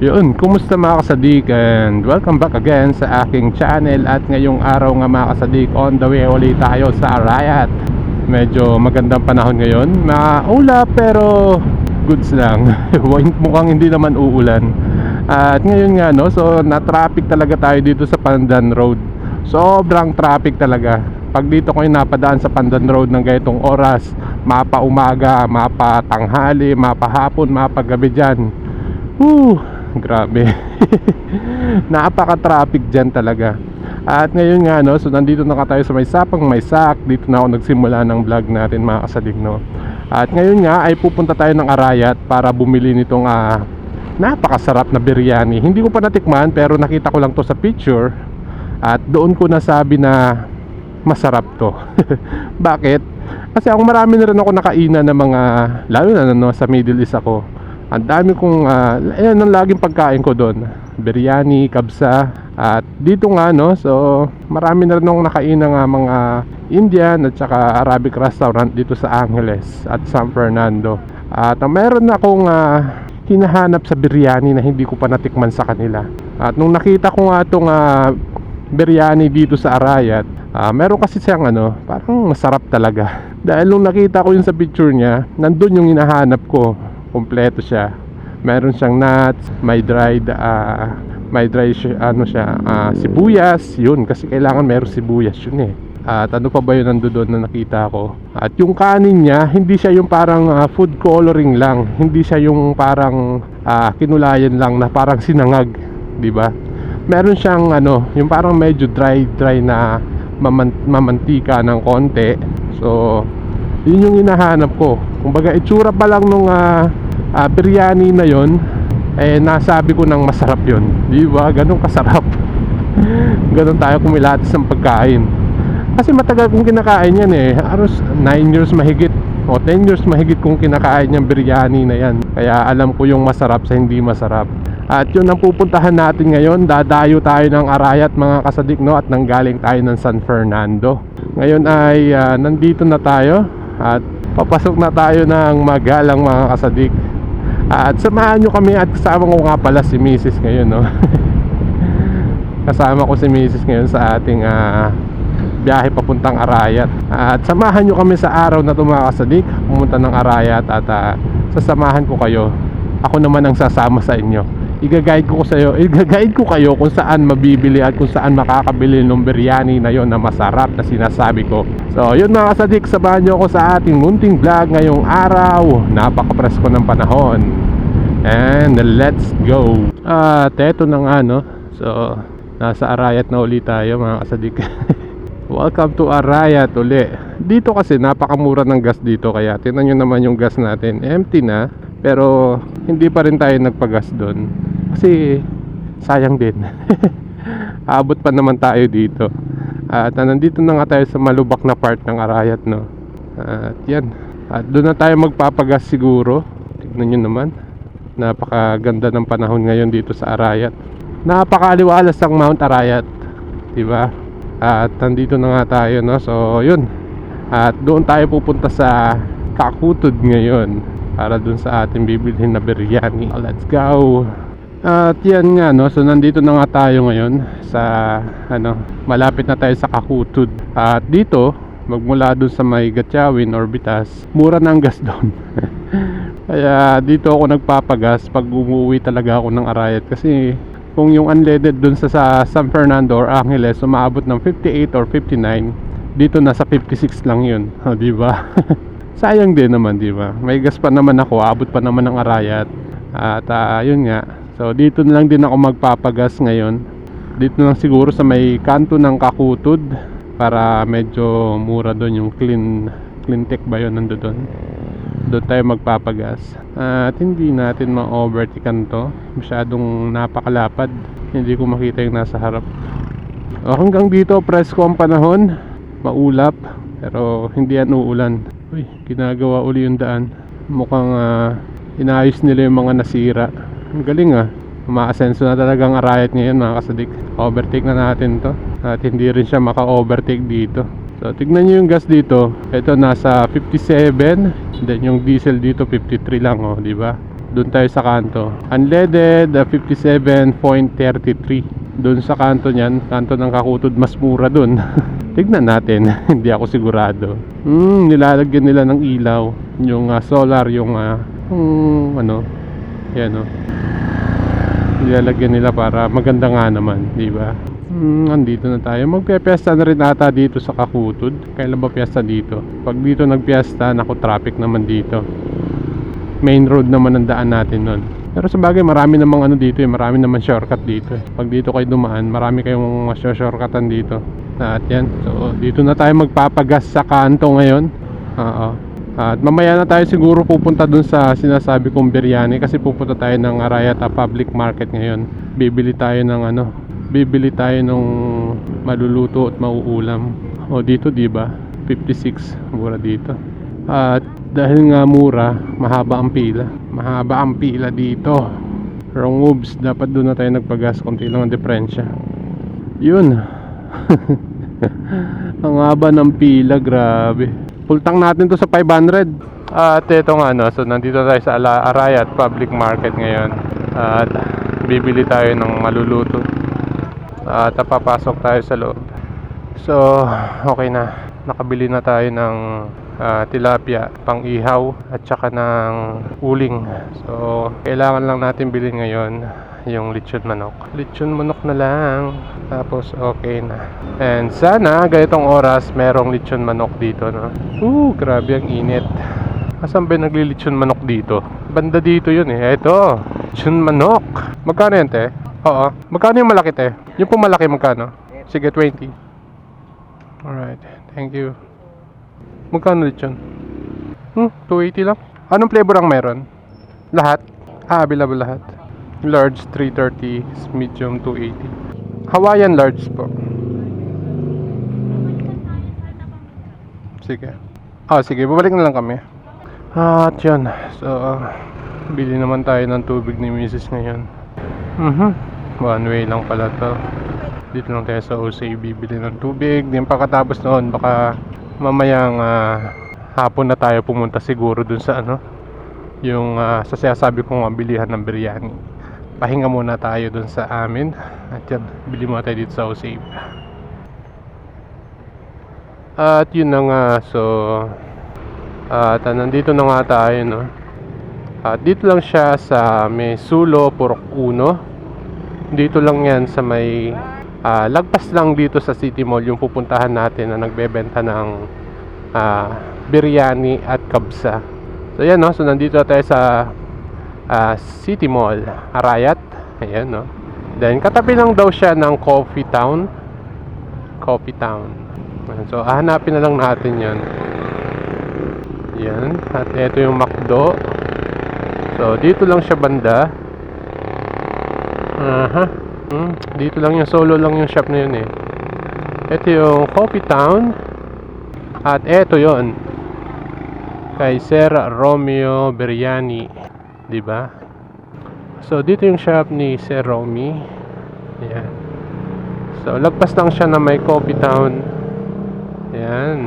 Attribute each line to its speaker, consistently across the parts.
Speaker 1: Yun, kumusta mga kasadik? And welcome back again sa aking channel. At ngayong araw nga mga kasadik on the way ulit tayo sa Riot medyo magandang panahon ngayon. Maulap pero goods lang. Mukhang hindi naman uulan. At ngayon nga no? So na traffic talaga tayo dito sa Pandan Road. Sobrang traffic talaga pag dito ko napadaan sa Pandan Road ng ganitong oras mapa umaga, mapa tanghali, mapa hapon, mapa gabi dyan Whew, grabe. Napaka-traffic dyan talaga. At ngayon nga no, so nandito na tayo sa may sapang may sak. Dito na ako nagsimula ng vlog natin mga kasalig no. At ngayon nga ay pupunta tayo ng Arayat para bumili nitong ah, napakasarap na biryani. Hindi ko pa natikman pero nakita ko lang to sa picture. At doon ko nasabi na masarap to. Bakit? Kasi ako marami na rin ako nakainan ng mga lalo na no, sa Middle East ako. Ang dami kong uh, ayan ang laging pagkain ko doon. Biryani, kabsa at dito nga no, so marami na rin akong nakainan ng mga Indian at saka Arabic restaurant dito sa Angeles at San Fernando. At uh, meron akong uh, hinahanap sa biryani na hindi ko pa natikman sa kanila. At nung nakita ko nga itong uh, biryani dito sa Arayat, uh, meron kasi siyang ano, parang masarap talaga. Dahil nung nakita ko yun sa picture niya, nandun yung hinahanap ko. Kompleto siya. Meron siyang nuts, may dried uh, may siya, ano siya, ah, sibuyas, yun kasi kailangan meron sibuyas yun eh. At ano pa ba yun nandoon na nakita ko? At yung kanin niya, hindi siya yung parang ah, food coloring lang. Hindi siya yung parang ah, kinulayan lang na parang sinangag, 'di ba? Meron siyang ano, yung parang medyo dry dry na maman- mamantika ng konti. So, yun yung hinahanap ko. Kumbaga itsura pa lang nung ah, ah, biryani na yon eh nasabi ko nang masarap yon di ba? Ganun kasarap. Ganun tayo kumilatis ng pagkain. Kasi matagal kong kinakain yan eh. Aros 9 years mahigit. O 10 years mahigit kong kinakain yung biryani na yan. Kaya alam ko yung masarap sa hindi masarap at yun ang pupuntahan natin ngayon. Dadayo tayo ng Arayat mga kasadik no? At nanggaling tayo ng San Fernando. Ngayon ay ah, nandito na tayo at papasok na tayo ng magalang mga kasadik. At samahan nyo kami at kasama ko nga pala si Mrs. ngayon no? Kasama ko si Mrs. ngayon sa ating ah, biyahe papuntang Arayat at samahan nyo kami sa araw na ito mga kasadik. Pumunta ng Arayat at ah, sasamahan ko kayo. Ako naman ang sasama sa inyo i-guide ko sa iyo i-guide ko kayo kung saan mabibili at kung saan makakabili ng biryani na yon na masarap na sinasabi ko. So yun mga kasadik samahan nyo ako sa ating munting vlog ngayong araw. Napaka-presko ng panahon. And let's go. At eto na nga no? So nasa Arayat na uli tayo mga kasadik. Welcome to Arayat uli. Dito kasi napakamura ng gas dito Kaya tinan nyo naman yung gas natin. Empty na Pero hindi pa rin tayo nagpagas doon. Kasi sayang din. Abot pa naman tayo dito. At ah, nandito na nga tayo sa malubak na part ng Arayat no? At yan. At doon na tayo magpapagas siguro. Tignan nyo naman. Napakaganda ng panahon ngayon dito sa Arayat. Napakaliwalas ang Mount Arayat Diba? At nandito na nga tayo no? So yun. At doon tayo pupunta sa Kakutod ngayon Para doon sa ating bibilhin na biryani. Let's go. At yan nga no? So nandito na nga tayo ngayon Sa ano Malapit na tayo sa Kakutod. At dito Magmula doon sa may Gatchawin or Bitas Mura na ang gas doon. Kaya dito ako nagpapagas Pag umuwi talaga ako ng Arayat. Kasi kung yung unleaded dun sa, sa San Fernando or Angeles umaabot ng 58 or 59 dito nasa 56 lang yun. O, di ba sayang din naman di ba? May gas pa naman ako abot pa naman ng arayat. At uh, yun nga. So dito na lang din ako magpapagas ngayon. Dito lang siguro sa may kanto ng Kakutod para medyo mura doon yung clean clean tech ba yun nando doon? Doon tayo magpapagas. At hindi natin ma-overtaken to. Masyadong napakalapad. Hindi ko makita yung nasa harap. O, hanggang dito presko ang panahon. Maulap pero hindi yan uulan uy ginagawa uli yung daan mukhang ah, inayos nila yung mga nasira ang galing ah umaasenso na talagang arayat ngayon mga kasadik overtake na natin to at hindi rin siya maka-overtake dito So, tignan nyo yung gas dito. Ito nasa 57. Then yung diesel dito 53 lang, oh, di ba? Doon tayo sa kanto. Unleaded, uh, 57.33. Doon sa kanto niyan, kanto ng kakutod, mas mura doon. Tignan natin, hindi ako sigurado. Hmm, nilalagyan nila ng ilaw. Yung ah, solar, yung ah, hmm, ano, yan oh. Nilalagyan nila para maganda nga naman, di ba? Hmm, andito na tayo. Magpiesta na rin ata dito sa Kakutod. Kailan ba piyesta dito? Pag dito nagpiesta, naku traffic naman dito. Main road naman ang daan natin nun. Pero sa bagay, marami namang ano dito eh. Marami naman shortcut dito eh. Pag dito kayo dumaan, marami kayong shortcutan dito. At yan. So, dito na tayo magpapagas sa kanto ngayon. Oo. At mamaya na tayo siguro pupunta dun sa sinasabi kong biryani kasi pupunta tayo ng Arayata Public Market ngayon. Bibili tayo ng ano, bibili tayo ng maluluto at mauulam. O dito 'di ba? 56 mura dito. At dahil nga mura, mahaba ang pila. Mahaba ang pila dito. Wrong moves, dapat doon na tayo nagpagas, konti lang ang diferensya. Yun. ang haba ng pila, grabe. Full tank natin to sa 500. At ito nga no, so nandito tayo sa Arayat Public Market ngayon. At bibili tayo ng maluluto. At papasok tayo sa loob. So, okay na. Nakabili na tayo ng ah, tilapia, pang ihaw at saka ng uling. So, kailangan lang natin bilhin ngayon yung lechon manok. Lechon manok na lang. Tapos okay na. And sana ganitong oras merong lechon manok dito, no? Uh, grabe ang init. Asan ba naglilitsyon manok dito? Banda dito yun eh. Ito. Lechon manok. Magkano yan, te? Oo. Magkano yung malaki, te? Yung po malaki, magkano? Sige, 20. Alright. Thank you. Magkano lechon? Hmm, 280 lang. Anong flavor ang meron? Lahat? Ah, available lahat. Large 330, medium 280. Hawaiian large po. Sige. Ah, sige, babalik na lang kami. At yun. So, bili naman tayo ng tubig ni Mrs. ngayon. Mhm. One way lang pala to. Dito lang tayo sa OCA bibili ng tubig. Then pagkatapos noon, baka mamayang ah, hapon na tayo pumunta siguro dun sa ano, yung ah, sa sinasabi kong bilihan ng biryani. Pahinga muna tayo dun sa amin. At yan, bili muna tayo dito sa OCA. At yun na nga, so at ah, nandito na nga tayo, no? At dito lang siya sa may Sulo, Purok Uno. Dito lang yan sa may ah, lagpas lang dito sa City Mall yung pupuntahan natin na nagbebenta ng ah, biryani at kabsa. So yan, no? So nandito na tayo sa ah, City Mall, Arayat. Ayan, no? Then katabi lang daw siya ng Coffee Town. Coffee Town. So hahanapin na lang natin yan. Yan. At ito yung McDo. So, dito lang siya banda. Aha. Hmm, dito lang yung solo lang yung shop na yun eh. Ito yung Coffee Town. At ito yon Kay Sir Romeo Biryani. 'Di ba? So, dito yung shop ni Sir Romy. Yan. So, lagpas lang siya na may Coffee Town. Yan.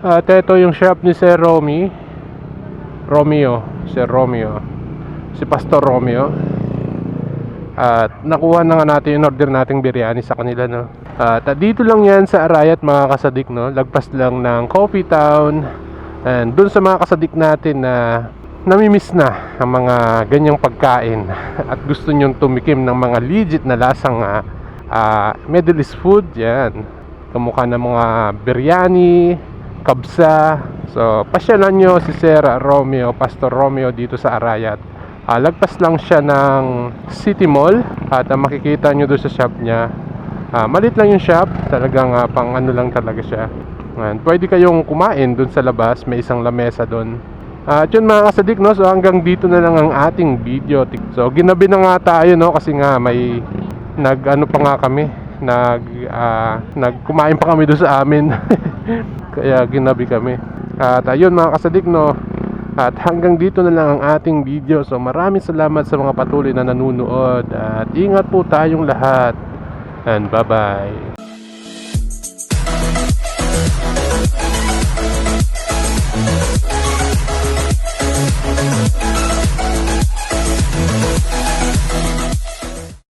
Speaker 1: At ito yung shop ni Sir Romy. Romeo. Sir Romeo. Si Pastor Romeo. At nakuha na nga natin yung order nating biryani sa kanila, no? At dito lang yan sa Arayat, mga kasadik, no? Lagpas lang ng Coffee Town. And dun sa mga kasadik natin na namimiss na ang mga ganyang pagkain at gusto nyong tumikim ng mga legit na lasang ah, ah, Middle East food, yan. Kamukha ng mga biryani, kabsa. So, pasyalan nyo si Sir Romeo, Pastor Romeo dito sa Arayat. Ah, lagpas lang siya ng City Mall at ah, makikita nyo doon sa shop niya. Ah, malit lang yung shop, talagang ah, pang ano lang talaga siya. Ayan, pwede kayong kumain doon sa labas, may isang lamesa doon. Ah, at yun mga kasadik, no? so hanggang dito na lang ang ating video. So ginabi na nga tayo no? kasi nga may nag ano pa nga kami, nag, ah, nagkumain pa kami doon sa amin. Kaya ginabi kami. At ayun mga kasadik no, at hanggang dito na lang ang ating video. So maraming salamat sa mga patuloy na nanunood at ingat po tayong lahat. And bye-bye.